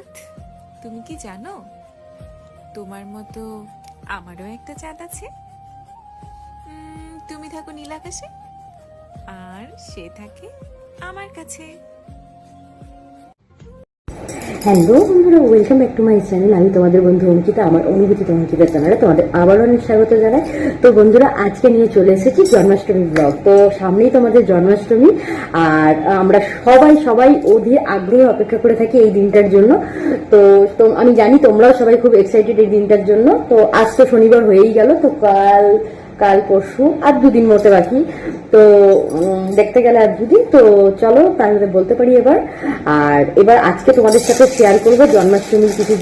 চাঁদ তুমি কি জানো? তোমার মতো আমারও একটা চাঁদ আছে। তুমি থাকো নীল আকাশে, আর সে থাকে আমার কাছে। হ্যালো, বন্ধুরা welcome back to my channel আমি তোমাদের বন্ধু অঙ্কিতা, আমার অনুভূতি অঙ্কিতা চ্যানেলে তোমাদের আবারও অনেক স্বাগত জানাই। তো বন্ধুরা, আজকে নিয়ে চলে এসেছি জন্মাষ্টমী ব্লগ তো সামনেই তোমাদের জন্মাষ্টমী, আর আমরা সবাই সবাই অধীর আগ্রহে অপেক্ষা করে থাকি এই দিনটার জন্য। তো তো আমি জানি তোমরাও সবাই খুব এক্সাইটেড এই দিনটার জন্য। তো আজ তো শনিবার হয়েই গেল, তো কাল কাল পরশু আর দুদিন মতো বাকি। তো দেখতে গেলে আর দুদিন। তো চলো তাহলে বলতে পারি এবার। আর এবার আজকে তোমাদের সাথে শেয়ার করব। জন্মাষ্টমীর কিছু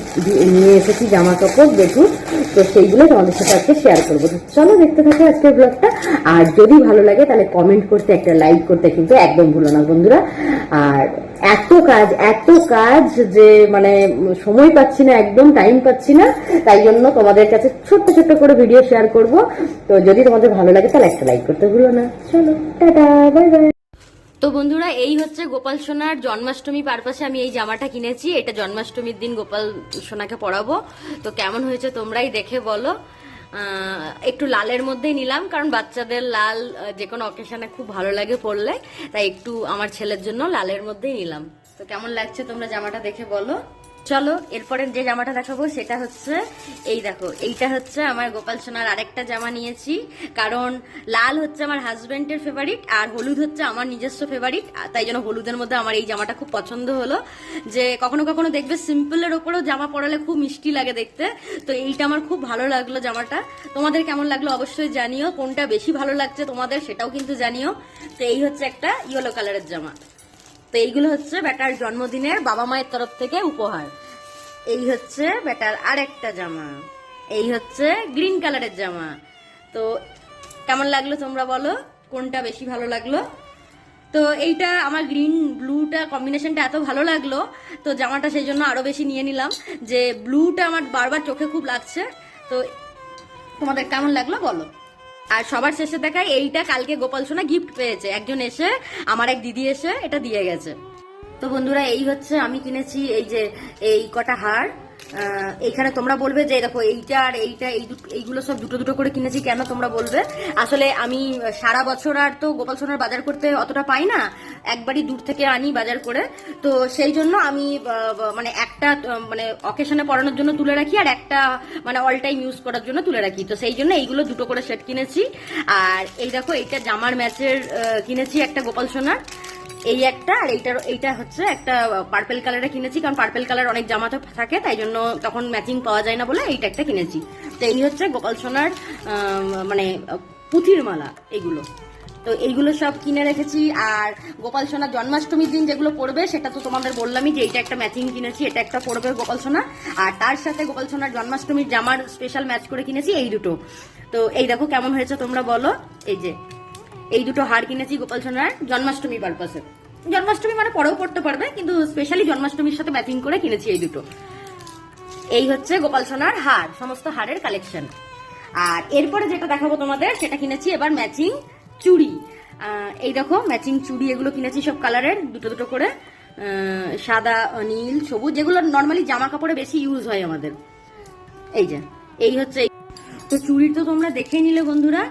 নিয়ে এসেছি জামা কাপড় দেখু তো সেইগুলো তোমাদের সাথে আজকে শেয়ার করব। চলো দেখতে থাকো আজকের ব্লগটা আর যদি ভালো লাগে তাহলে কমেন্ট করতে একটা লাইক করতে কিন্তু একদম ভুলো না বন্ধুরা। আর এত কাজ এত কাজ যে মানে সময় পাচ্ছি না, একদম টাইম পাচ্ছি না। তাই জন্য তোমাদের কাছে ছোট্ট ছোট্ট করে ভিডিও শেয়ার করব। তো যদি তোমাদের ভালো লাগে, তাহলে একটা লাইক করতে ভুলো না। চলো, টাটা বাই বাই তো বন্ধুরা, এই হচ্ছে গোপাল সোনার জন্মাষ্টমী পারপাসে আমি এই জামাটা কিনেছি। এটা জন্মাষ্টমীর দিন গোপাল সোনাকে পরাবো। তো কেমন হয়েছে তোমরাই দেখে বলো। একটু লালের মধ্যেই নিলাম, কারণ বাচ্চাদের লাল যে কোনো অকেশনে খুব ভালো লাগে পরলে। তাই একটু আমার ছেলের জন্য লালের মধ্যেই নিলাম। তো কেমন লাগছে তোমরা জামাটা দেখে বলো? চলো, এরপরে যে জামাটা দেখাবো সেটা হচ্ছে এই দেখো, এইটা হচ্ছে আমার গোপাল সোনার আরেকটা জামা নিয়েছি। কারণ লাল হচ্ছে আমার হাজবেন্ডের ফেভারিট আর হলুদ হচ্ছে আমার নিজস্ব ফেভারিট তাই জন্য হলুদের মধ্যে আমার এই জামাটা খুব পছন্দ হলো। যে কখনো কখনো দেখবে সিম্পলের ওপরেও জামা পরালে খুব মিষ্টি লাগে দেখতে। তো এইটা আমার খুব ভালো লাগল জামাটা। তোমাদের কেমন লাগল অবশ্যই জানিও, কোনটা বেশি ভালো লাগছে তোমাদের সেটাও কিন্তু জানিও। তো এই হচ্ছে একটা ইয়েলো কালারের জামা। তো এইগুলো হচ্ছে বেটার জন্মদিনের বাবা মায়ের তরফ থেকে উপহার। এই হচ্ছে বেটার আরেকটা জামা। এই হচ্ছে গ্রিন কালারের জামা। তো কেমন লাগল তোমরা বলো? কোনটা বেশি ভালো লাগল? তো এইটা আমার গ্রিন ব্লুটা কম্বিনেশনটা এত ভালো লাগল, তো জামাটা সেই জন্য আরও বেশি নিয়ে নিলাম যে ব্লুটা আমার বারবার চোখে খুব লাগছে। তো তোমাদের কেমন লাগল বলো? আর সবার শেষে দেখায় এইটা কালকে গোপাল সোনা গিফট পেয়েছে। একজন এসে, আমার এক দিদি এসে এটা দিয়ে গেছে। তো বন্ধুরা, এই হচ্ছে, আমি কিনেছি এই যে, এই কটা হার। আহ, এইখানে তোমরা বলবে যে দেখো এইটা আর এইটা এই এইগুলো সব দুটো দুটো করে কিনেছি কেন তোমরা বলবে? আসলে আমি সারা বছর আর তো গোপাল সোনার বাজার করতে অতটা পাই না একবারই দূর থেকে আনি বাজার করে। তো সেই জন্য আমি মানে একটা মানে অকেশনে পড়ানোর জন্য তুলে রাখি আর একটা মানে অল টাইম ইউজ করার জন্য তুলে রাখি। তো সেই জন্য এইগুলো দুটো করে সেট কিনেছি। আর এই দেখো এইটা জামার ম্যাচের কিনেছি একটা গোপাল সোনার। এই একটা, আর এইটার, এইটা হচ্ছে একটা পার্পেল কালারে কিনেছি, কারণ পার্পেল কালার অনেক জামাতে থাকে, তাই জন্য তখন ম্যাচিং পাওয়া যায় না বলে এইটা একটা কিনেছি। তো এই হচ্ছে গোপাল সোনার মানে পুঁথির মালা এগুলো। তো এইগুলো সব কিনে রেখেছি, আর গোপাল সোনার জন্মাষ্টমীর দিন যেগুলো পড়বে, সেটা তো তোমাদের বললামই যে এইটা একটা ম্যাচিং কিনেছি, এটা একটা পড়বে গোপাল সোনা। আর তার সাথে গোপাল সোনার জন্মাষ্টমীর জামার স্পেশাল ম্যাচ করে কিনেছি এই দুটো। তো এই দেখো কেমন হয়েছে, তোমরা বলো। এই যে এই দুটো হার কিনেছি গোপাল সোনার জন্মাষ্টমী পারপাসে জন্মাষ্টমী মানে পরেও পড়তে পারবে, কিন্তু স্পেশালি জন্মাষ্টমীর সাথে ম্যাচিং করে কিনেছি এই দুটো। এই হচ্ছে গোপাল সোনার হার, সমস্ত হারের কালেকশন আর এরপরে যেটা দেখাবো তোমাদের, সেটা কিনেছি এবার ম্যাচিং চুড়ি। এই দেখো ম্যাচিং চুড়ি, এগুলো কিনেছি সব কালারের দুটো দুটো করে। সাদা, নীল, সবুজ, যেগুলো নর্মালি জামা কাপড়ে বেশি ইউজ হয় আমাদের। এই যে, এই হচ্ছে এই- তো চুড়ি তো তোমরা দেখেই নিলে বন্ধুরা।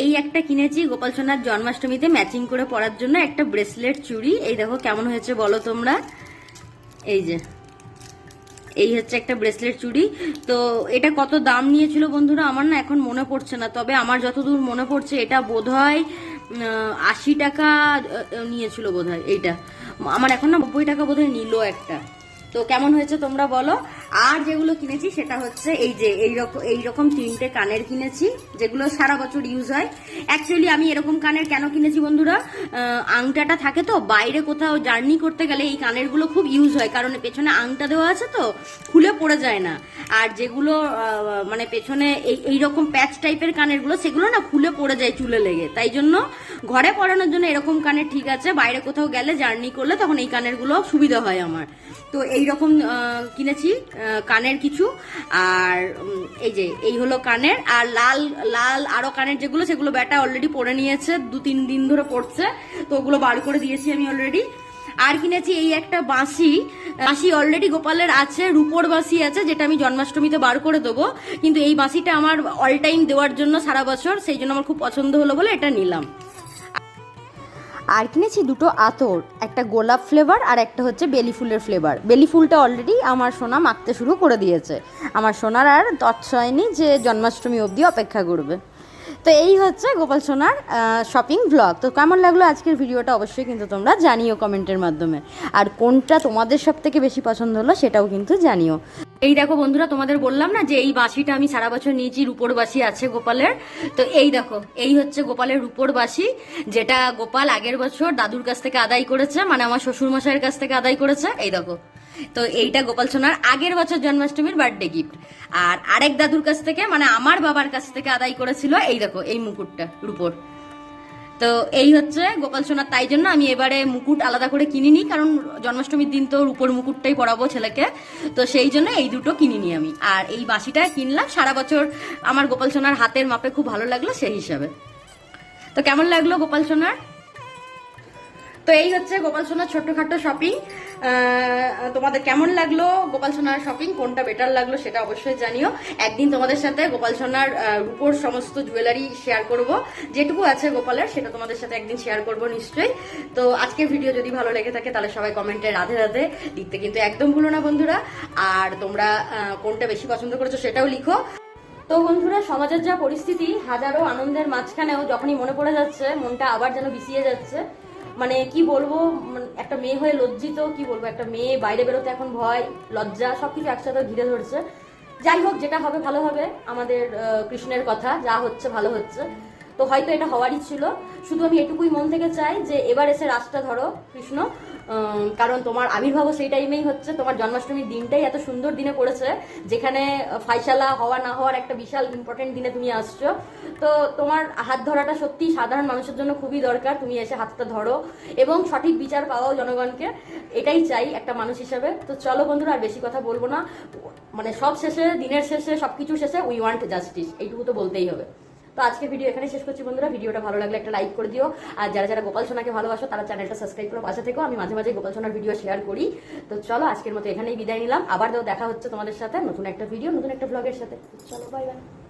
এই একটা কিনেছি গোপাল সোনার জন্মাষ্টমীতে ম্যাচিং করে পরার জন্য একটা ব্রেসলেট চুড়ি এই দেখো কেমন হয়েছে বলো তোমরা। এই যে, এই হচ্ছে একটা ব্রেসলেট চুড়ি তো এটা কত দাম নিয়েছিল বন্ধুরা আমার না এখন মনে পড়ছে না। তবে আমার যতদূর মনে পড়ছে এটা বোধ হয় আশি টাকা নিয়েছিল বোধহয় এইটা। আমার এখন না নব্বই টাকা বোধহয় নিল একটা। তো কেমন হয়েছে তোমরা বলো। আর যেগুলো কিনেছি সেটা হচ্ছে এই যে এইরকম এইরকম তিনটে কানের কিনেছি, যেগুলো সারা বছর ইউজ হয়। অ্যাকচুয়ালি আমি এরকম কানের কেন কিনেছি বন্ধুরা? আংটাটা থাকে তো, বাইরে কোথাও জার্নি করতে গেলে এই কানেরগুলো খুব ইউজ হয়, কারণ পেছনে আংটা দেওয়া আছে তো, খুলে পড়ে যায় না। আর যেগুলো মানে পেছনে এই এইরকম প্যাচ টাইপের কানেরগুলো, সেগুলো না খুলে পড়ে যায় চুলে লেগে। তাই জন্য ঘরে পড়ানোর জন্য এরকম কানের ঠিক আছে, বাইরে কোথাও গেলে জার্নি করলে তখন এই কানেরগুলো সুবিধা হয় আমার। তো এই রকম কিনেছি কানের কিছু, আর এই যে, এই হলো কানের, আর লাল লাল আরও কানের যেগুলো, সেগুলো ব্যাটা অলরেডি পরে নিয়েছে, দু তিন দিন ধরে পড়ছে তো ওগুলো বার করে দিয়েছি আমি অলরেডি আর কিনেছি এই একটা বাঁশি বাঁশি অলরেডি গোপালের আছে, রূপোর বাঁশি আছে, যেটা আমি জন্মাষ্টমীতে বার করে দেবো, কিন্তু এই বাঁশিটা আমার অল টাইম দেওয়ার জন্য সারা বছর, সেই জন্য আমার খুব পছন্দ হলো বলে এটা নিলাম। আর কিনেছি দুটো আতর, একটা গোলাপ ফ্লেভার আর একটা হচ্ছে বেলি ফুলের ফ্লেভার বেলি ফুলটা অলরেডি আমার সোনা মাখতে শুরু করে দিয়েছে। আমার সোনার আর তৎসয়নি যে জন্মাষ্টমী অবধি অপেক্ষা করবে। তো এই হচ্ছে গোপাল সোনার শপিং ব্লগ তো কেমন লাগল আজকের ভিডিওটা অবশ্যই কিন্তু তোমরা জানিও কমেন্টের মাধ্যমে। আর কোনটা তোমাদের সব থেকে বেশি পছন্দ হলো সেটাও কিন্তু জানিও। এই দেখো বন্ধুরা, তোমাদের বললাম না যে এই বাঁশিটা আমি সারা বছর নিয়েছি, রূপোর বাঁশি আছে গোপালের। তো এই দেখো, এই হচ্ছে গোপালের রূপোর বাঁশি, যেটা গোপাল আগের বছর দাদুর কাছ থেকে আদায় করেছে মানে আমার শ্বশুর মশাইয়ের কাছ থেকে আদায় করেছে, এই দেখো। তো এইটা গোপাল সোনার আগের বছর জন্মাষ্টমীর বার্থডে গিফট আর আরেক দাদুর কাছ থেকে মানে আমার বাবার কাছ থেকে আদায় করেছিল, এই দেখো, এই মুকুটটা, রূপোর। তো এই হচ্ছে গোপাল সোনার তাই জন্য আমি এবারে মুকুট আলাদা করে কিনিনি, কারণ জন্মাষ্টমীর দিন তো রূপোর মুকুটটাই পরাবো ছেলেকে। তো সেই জন্য এই দুটো কিনিনি আমি। আর এই বাসিটা কিনলাম, সারা বছর আমার গোপাল সোনার হাতের মাপে খুব ভালো লাগল সেই হিসাবে। তো কেমন লাগল গোপাল সোনার? তো এই হচ্ছে গোপাল সোনার ছোট্টখাটো শপিং তোমাদের কেমন লাগল গোপাল সোনার শপিং কোনটা বেটার লাগল সেটা অবশ্যই জানিও। একদিন তোমাদের সাথে গোপাল সোনার রূপোর সমস্ত জুয়েলারি শেয়ার করব। যেটুকু আছে গোপালের, সেটা তোমাদের সাথে একদিন শেয়ার করব নিশ্চয়ই। তো আজকের ভিডিও যদি ভালো লেগে থাকে, তাহলে সবাই কমেন্টে রাধে রাধে লিখতে কিন্তু একদম ভুলো না বন্ধুরা। আর তোমরা কোনটা বেশি পছন্দ করেছ সেটাও লিখো। তো বন্ধুরা, সমাজের যা পরিস্থিতি, হাজারো আনন্দের মাঝখানেও যখনই মনে পড়ে যাচ্ছে, মনটা আবার যেন বিছিয়ে যাচ্ছে। মানে কি বলব একটা মেয়ে হয়ে লজ্জিত, কি বলব, একটা মেয়ে বাইরে বেরোতে এখন ভয়, লজ্জা, সবকিছু একসাথে ঘিরে ধরছে। যাই হোক, যেটা হবে ভালো হবে, আমাদের কৃষ্ণের কথা, যা হচ্ছে ভালো হচ্ছে। তো হয়তো এটা হওয়ারই ছিল। শুধু আমি এটুকুই মন থেকে চাই যে এবার এসে রাস্তা ধরো, কৃষ্ণ। কারণ তোমার আবির্ভাবও সেই টাইমেই হচ্ছে, তোমার জন্মাষ্টমীর দিনটাই এত সুন্দর দিনে পড়েছে, যেখানে ফাইসালা হওয়া না হওয়ার একটা বিশাল ইম্পর্টেন্ট দিনে তুমি আসছো। তো তোমার হাত ধরাটা সত্যি সাধারণ মানুষের জন্য খুবই দরকার, তুমি এসে হাতটা ধরো এবং সঠিক বিচার পাওয়াও জনগণকে। এটাই চাই একটা মানুষ হিসাবে। তো চলো বন্ধুরা, আর বেশি কথা বলব না। মানে সব শেষে, দিনের শেষে সব সবকিছু শেষে উই ওয়ান্ট জাস্টিস এইটুকু তো বলতেই হবে। তো আজকে ভিডিও এখানে শেষ করছি বন্ধুরা। ভিডিওটা ভালো লাগলে একটা লাইক করে দিও। আর যারা যারা গোপাল সোনাকে ভালোবাসো, তারা চ্যানেলটা সাবস্ক্রাইব করে পাশে থেকো। আমি মাঝে মাঝে গোপাল সোনার ভিডিও শেয়ার করি। তো চলো, আজকের মতো এখানেই বিদায় নিলাম। আবার দেখা হচ্ছে তোমাদের সাথে নতুন একটা ভিডিও নতুন একটা ব্লগের সাথে। চলো বাই বাই